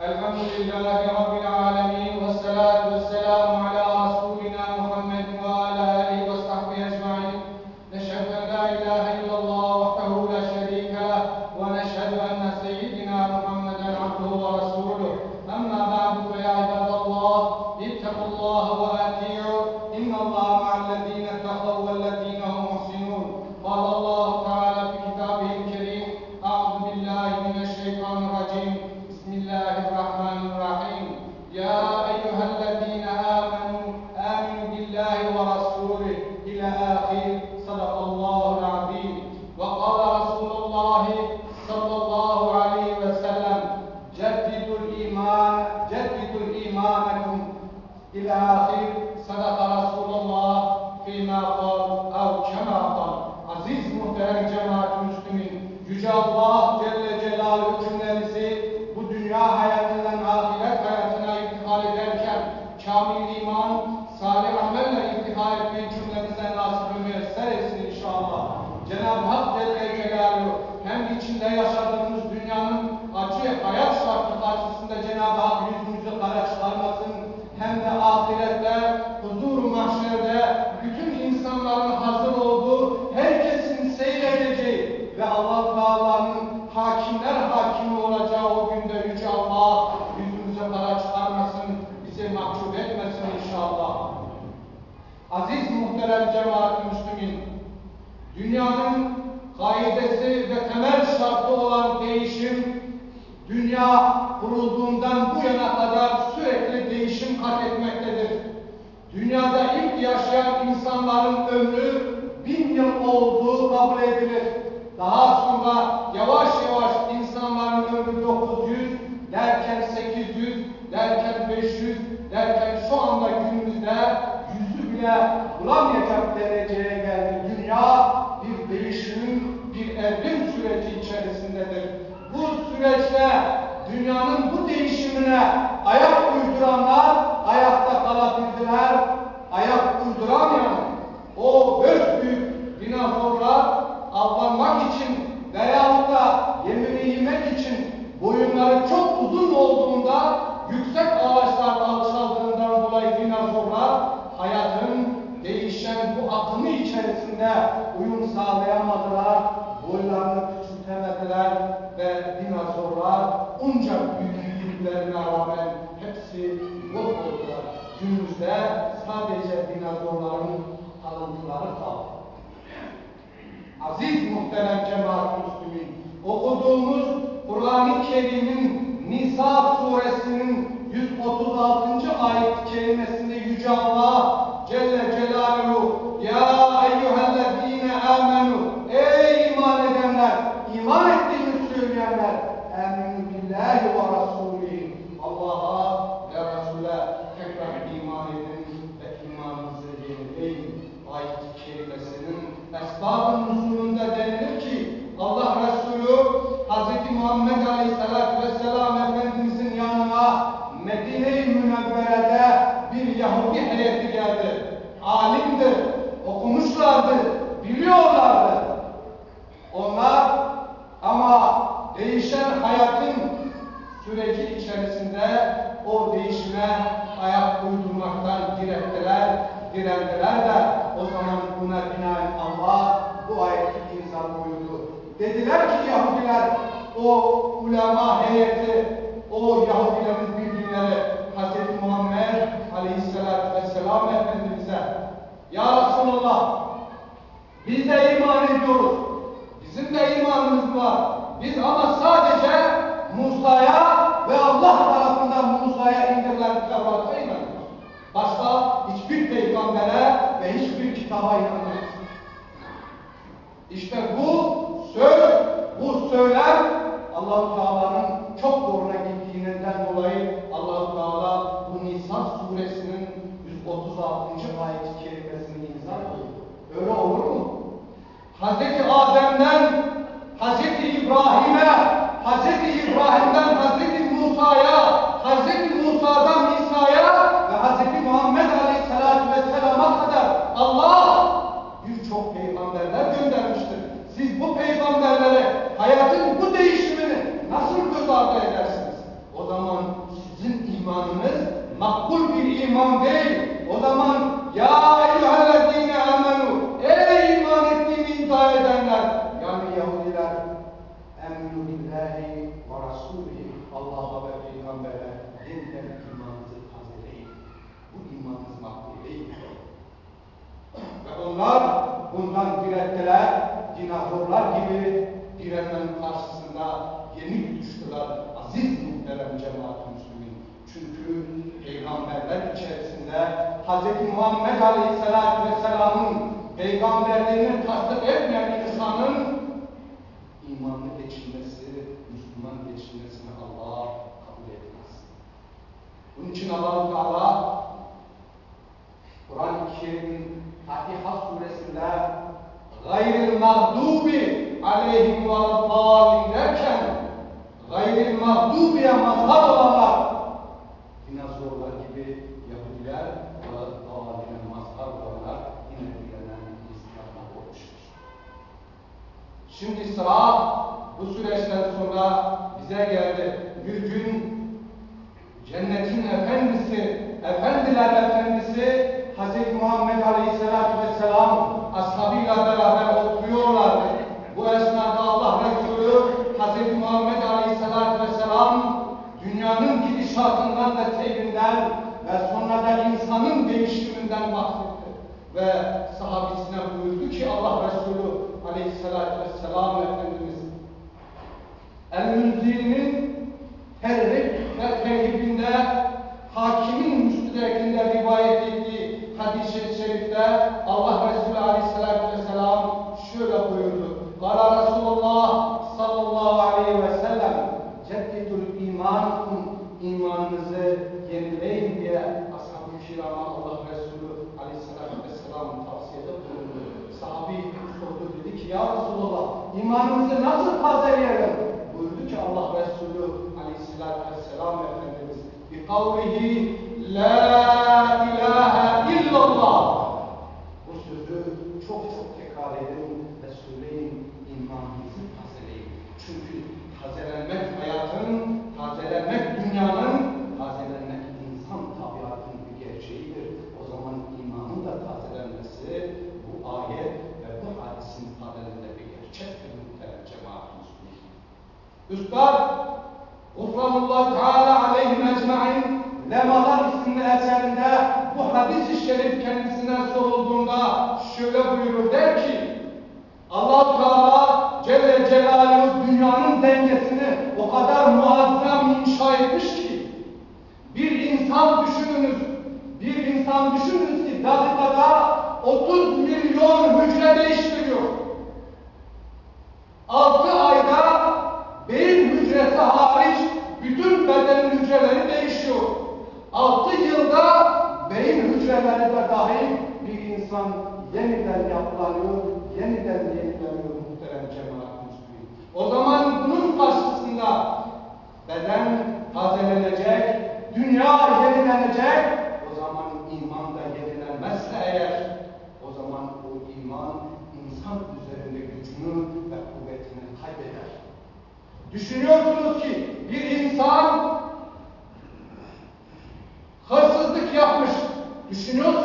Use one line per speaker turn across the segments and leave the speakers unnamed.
الحمد لله رب العالمين والصلاة والسلام على olduğu kabul edilir. Daha sonra yavaş yavaş insanlar kelimesinde Yüce Allah Celle Celle direndiler de o zaman buna binaen Allah bu ayeti inzal buyurdu. Dediler ki Yahudiler o ulema heyeti, o Yahudilerin bilginleri Hz. Muhammed Aleyhisselatü Vesselam Efendimiz'e Ya Resulallah biz de iman ediyoruz. Bizim de imanımız var. Biz ama sadece direttiler, dinahorlar gibi diremenin karşısında yenik düştüler aziz muhterem cemaat-i müslümin. Çünkü peygamberler içerisinde Hz. Muhammed Aleyhisselatü Vesselam'ın peygamberliğini tasdik etmeyen insanın imanlı geçinmesi, Müslüman geçinmesini Allah kabul etmez. Bunun için Allah-u Teala Kur'an-ı Kerim'in Fatiha suresinde gayril mağdubi aleyhim ve dalin derken gayril mağdubiye mazhar olanlar dinozorlar gibi Yahudiler ve daline mazhar olanlar yine bilenen Hristiyanlar olmuştur. Şimdi sıra bu süreçten sonra bize geldi. Bir gün cennetin efendisi, efendiler efendisi Hz. Muhammed Aleyhisselatü Vesselam ashabıyla beraber oturuyorlardı. Bu esnada Allah Resulü Hz. Muhammed Aleyhisselatü Vesselam dünyanın gidişatından ve seyrinden ve sonra da insanın değişiminden bahsetti. Ve sahabesine buyurdu ki Allah Resulü Aleyhisselatü Vesselam Efendimiz El-Münzir'in terhip ve terhibinde hakimin müstedekinde rivayet ettiği hadis-i şerifte Allah Resulü Aleyhisselatü Vesselam şöyle buyurdu. Kala Resulullah sallallahu aleyhi ve sellem ceddidul imankum imanınızı yenileyin diye ashab-ı kirama Allah Resulü Aleyhisselatü Vesselam tavsiyede bulundu. Sahabi sordu dedi ki ya Resulullah imanımızı nasıl tazeleyelim? Buyurdu ki Allah Resulü Aleyhisselatü Vesselam Efendimiz bir kavlihi La ilahe illallah bu sözü çok çok tekrar edin ve söyleyin imanınızı tazeleyin. Çünkü tazelenmek hayatın, tazelenmek dünyanın, tazelenmek insan tabiatının bir gerçeğidir. O zaman imanın da tazelenmesi bu ayet ve bu hadisin tadelinde bir gerçektir muhterem cemaat Müslüman. Üstad Gufranullah Teala aleyhim ecmain Lemalar isimli eserinde bu hadis-i şerif kendisinden sorulduğunda şöyle buyurur der ki allah Teala Celle Celaluhu dünyanın dengesini o kadar muazzam inşa etmiş ki bir insan düşününüz bir insan düşününüz beden tazelenecek, dünya yenilenecek, o zaman iman da yenilenmezse eğer, o zaman o iman insan üzerinde gücünü ve kuvvetini kaybeder. Düşünüyorsunuz ki bir insan hırsızlık yapmış. Düşünüyorsunuz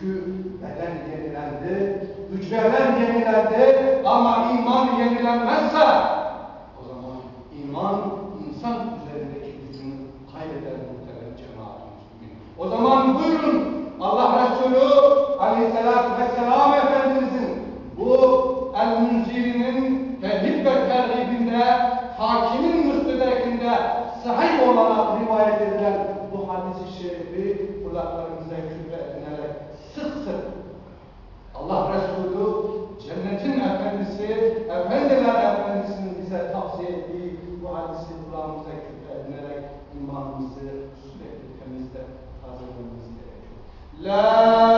Çünkü beden yenilendi, hücreler yenilendi. Ama iman yenilenmezse Hazır Süleyman temizde hazır temizde. La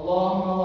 اللهم